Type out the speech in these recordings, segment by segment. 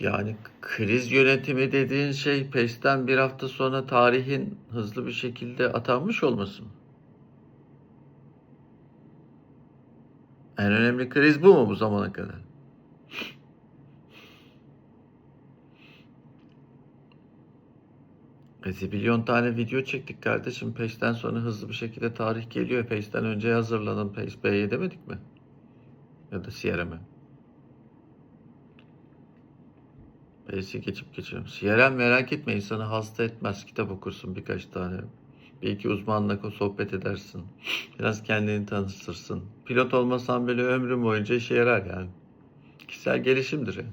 Yani kriz yönetimi dediğin şey PES'ten bir hafta sonra tarihin hızlı bir şekilde atanmış olması mı? En önemli kriz bu mu bu zamana kadar? E, zibilyon tane video çektik kardeşim. PES'ten sonra hızlı bir şekilde tarih geliyor. PES'ten önce hazırlanın. PES B'ye demedik mi? Ya da CRM'e. PES'i geçip geçiyorum. CRM merak etme insanı hasta etmez. Kitap okursun birkaç tane. Bir iki uzmanla sohbet edersin. Biraz kendini tanıtırsın. Pilot olmasan bile ömrün boyunca işe yarar yani. Kişisel gelişimdir yani.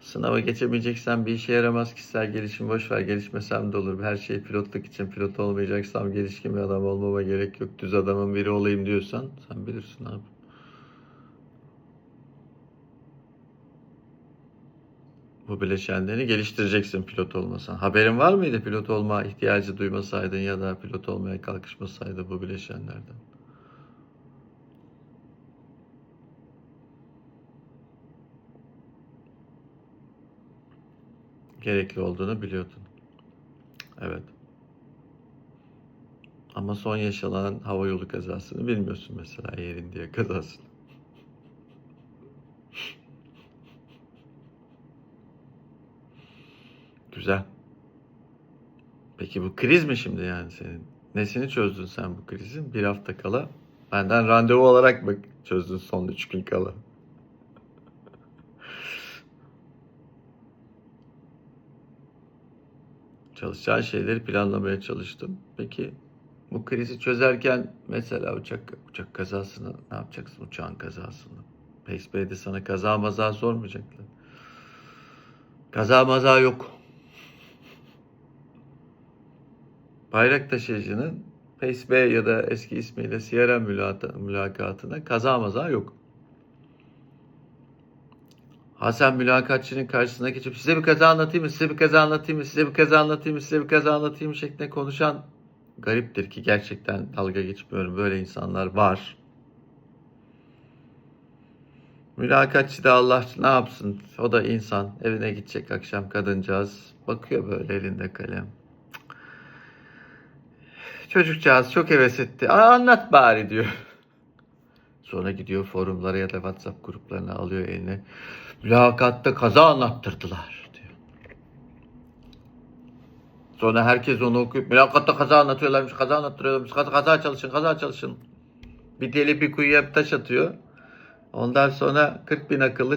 Sınava geçemeyeceksen bir işe yaramaz kişisel gelişim. Boş ver gelişmesem de olur. Her şey pilotluk için pilot olmayacaksam gelişkin bir adam olmama gerek yok. Düz adamın biri olayım diyorsan sen bilirsin abi. Bu bileşenlerini geliştireceksin pilot olmasan. Haberin var mıydı pilot olma ihtiyacı duymasaydın ya da pilot olmaya kalkışmasaydın bu bileşenlerden? Gerekli olduğunu biliyordun. Evet. Ama son yaşanan hava yolu kazasını bilmiyorsun mesela Air India kazasını. Güzel. Peki bu kriz mi şimdi yani senin? Nesini çözdün sen bu krizin? Bir hafta kala. Benden randevu olarak mı çözdün son üç gün kala? Çalışacağın şeyleri planlamaya çalıştım. Peki bu krizi çözerken mesela uçak uçak kazasını ne yapacaksın uçağın kazasını? PSB'de sana kaza maza sormayacaklar. Kaza maza yok. Bayrak taşıyıcının PSB ya da eski ismiyle CRM mülakatına kaza maza yok. Ha sen mülakatçının karşısına geçip size bir kaza anlatayım mı, size bir kaza anlatayım mı, size bir kaza anlatayım mı, size bir kaza anlatayım mı şeklinde konuşan gariptir ki gerçekten dalga geçmiyorum. Böyle insanlar var. Mülakatçı da Allah ne yapsın? O da insan. Evine gidecek akşam kadıncağız. Bakıyor böyle elinde kalem. Çocukcağız çok heves etti. Aa, anlat bari diyor. Sonra gidiyor forumlara ya da WhatsApp gruplarına alıyor eline. Mülakatta kaza anlattırdılar diyor. Sonra herkes onu okuyup mülakatta kaza anlatıyorlarmış, kaza anlattırıyorlarmış, kaza, kaza çalışın, kaza çalışın. Bir deli bir kuyuya bir taş atıyor. Ondan sonra 40 bin akıllı